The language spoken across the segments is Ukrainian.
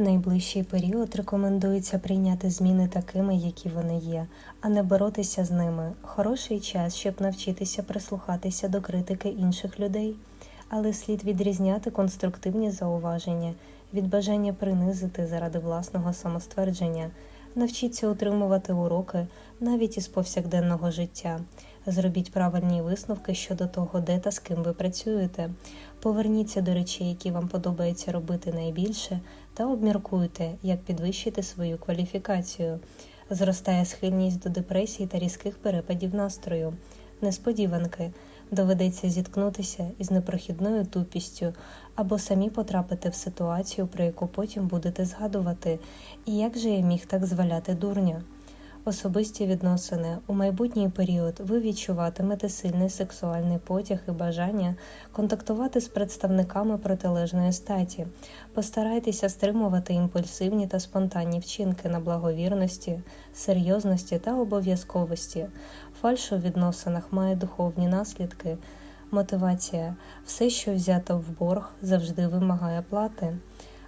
Найближчий період рекомендується прийняти зміни такими, які вони є, а не боротися з ними. Хороший час, щоб навчитися прислухатися до критики інших людей, але слід відрізняти конструктивні зауваження від бажання принизити заради власного самоствердження. Навчіться утримувати уроки навіть із повсякденного життя. Зробіть правильні висновки щодо того, де та з ким ви працюєте. Поверніться до речей, які вам подобається робити найбільше, та обміркуйте, як підвищити свою кваліфікацію. Зростає схильність до депресії та різких перепадів настрою. Несподіванки доведеться зіткнутися із непрохідною тупістю або самі потрапити в ситуацію, про яку потім будете згадувати, і як же я міг так зваляти дурня. Особисті відносини у майбутній період ви відчуватимете сильний сексуальний потяг і бажання контактувати з представниками протилежної статі. Постарайтеся стримувати імпульсивні та спонтанні вчинки на благовірності, серйозності та обов'язковості. Фальш у відносинах має духовні наслідки. Мотивація все, що взято в борг, завжди вимагає плати.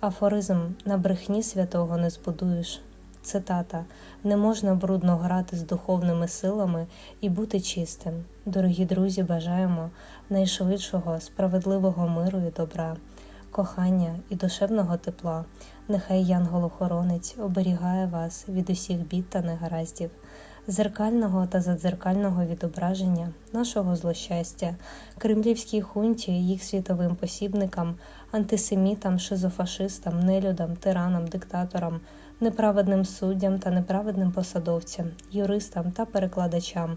Афоризм на брехні святого не збудуєш. Цитата не можна брудно грати з духовними силами і бути чистим. Дорогі друзі, бажаємо найшвидшого, справедливого миру і добра, кохання і душевного тепла. Нехай янгол-охоронець оберігає вас від усіх бід та негараздів, зеркального та задзеркального відображення нашого злощастя, кремлівській хунті, їх світовим посібникам, антисемітам, шизофашистам, нелюдам, тиранам, диктаторам неправедним суддям та неправедним посадовцям, юристам та перекладачам,